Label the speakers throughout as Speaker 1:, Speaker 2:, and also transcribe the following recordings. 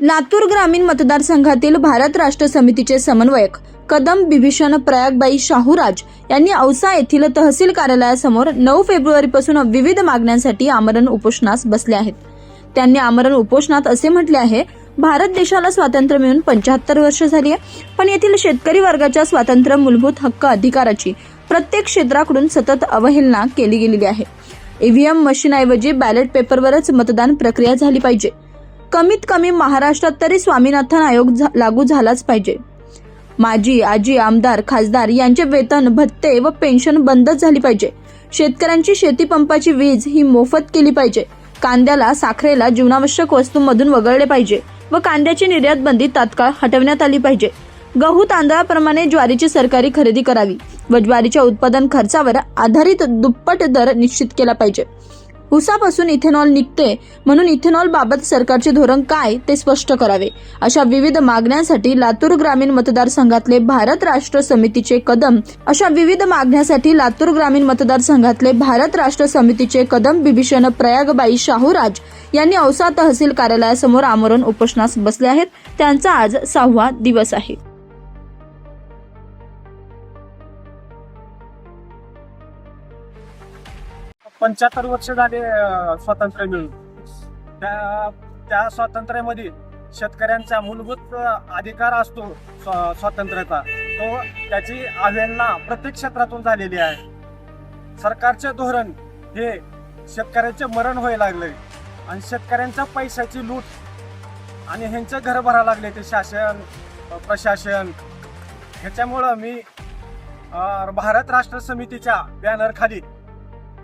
Speaker 1: लातूर ग्रामीण मतदारसंघातील भारत राष्ट्र समितीचे समन्वयक कदम बिभीषण प्रयागबाई शाहूराज यांनी औसा येथील तहसील कार्यालयासमोर नऊ फेब्रुवारीपासून विविध मागण्यांसाठी आमरण उपोषणास बसले आहेत. त्यांनी आमरण उपोषणात असे म्हटले आहे भारत देशाला स्वातंत्र्य मिळून पंच्याहत्तर वर्ष झाली आहे पण येथील शेतकरी वर्गाच्या स्वातंत्र्य मूलभूत हक्क अधिकाराची प्रत्येक क्षेत्राकडून सतत अवहेलना केली गेलेली आहे. ईव्हीएम मशीनऐवजी बॅलेट पेपरवरच मतदान प्रक्रिया झाली पाहिजे. कमीत कमी महाराष्ट्रात तरी स्वामीनाथन आयोग झा- लागू झालाच पाहिजे. माजी आजी आमदार खासदार यांचे वेतन भत्ते व पेन्शन बंदच झाली पाहिजे. शेतकऱ्यांची शेतीपंपाची वीज ही मोफत केली पाहिजे. कांद्याला साखरेला जीवनावश्यक वस्तूंमधून वगळले पाहिजे व कांद्याची निर्यात बंदी तात्काळ हटवण्यात आली पाहिजे. गहू तांदळाप्रमाणे ज्वारीची सरकारी खरेदी करावी व ज्वारीच्या उत्पादन खर्चावर आधारित दुप्पट दर निश्चित केला पाहिजे. उसापासून इथेनॉल निघते म्हणून इथेनॉल बाबत सरकारचे धोरण काय ते स्पष्ट करावे. अशा विविध मागण्यांसाठी लातूर ग्रामीण मतदारसंघातले भारत राष्ट्र समितीचे कदम अशा विविध मागण्यासाठी लातूर ग्रामीण मतदारसंघातले भारत राष्ट्र समितीचे कदम बिभीषण प्रयागबाई शाहूराज यांनी औसा तहसील कार्यालयासमोर आमरण उपोषणास बसले आहेत. त्यांचा आज सहावा दिवस आहे.
Speaker 2: पंच्याहत्तर वर्ष झाले स्वातंत्र्य मिळून. त्या त्या स्वातंत्र्यामध्ये शेतकऱ्यांचा मूलभूत अधिकार असतो स्वातंत्र्याचा. तो त्याची अवहेलना प्रत्येक क्षेत्रातून झालेली आहे. सरकारचे धोरण हे शेतकऱ्यांचे मरण व्हायला लागले आणि शेतकऱ्यांच्या पैशाची लूट आणि ह्यांचे घर भरा लागले ते शासन प्रशासन. ह्याच्यामुळं मी भारत राष्ट्र समितीच्या बॅनरखाली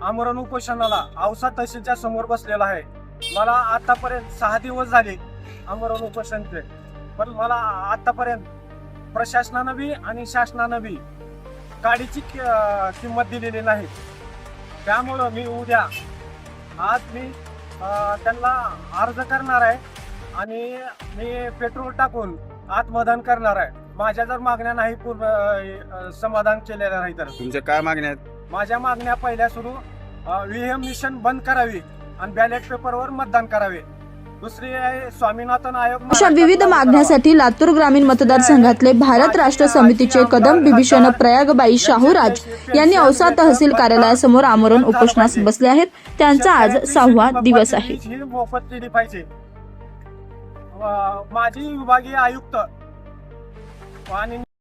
Speaker 2: आमरण उपोषणाला औसा तहसीलच्या समोर बसलेला आहे. मला आतापर्यंत सहा दिवस झाले आमरण उपोषणचे पण मला आतापर्यंत प्रशासनानं बी आणि शासनानं बी गाडीची किंमत दिलेली नाही. त्यामुळं मी उद्या आज मी त्यांना अर्ज करणार आहे आणि मी पेट्रोल टाकून आत्मदान करणार आहे. माझ्या जर मागण्या नाही पूर्ण समाधान केलेल्या नाही तर.
Speaker 3: तुमच्या काय मागण्या आहेत?
Speaker 2: माझ्या मागण्या पहिल्या सुरू व्हीएम मिशन बंद करावी आणि बॅलेट पेपरवर मतदान करावे. दुसरी आहे स्वामीनाथन आयोग
Speaker 1: अशा विविध मागण्यासाठी लातूर ग्रामीण मतदारसंघातले भारत राष्ट्र समितीचे कदम बिभीषण प्रयागबाई शाहूराज यांनी औसा तहसील कार्यालयासमोर आमरण उपोषणास बसले आहेत. त्यांचा आज सहावा दिवस आहे.
Speaker 2: मोफत केली पाहिजे माजी विभागीय आयुक्त आणि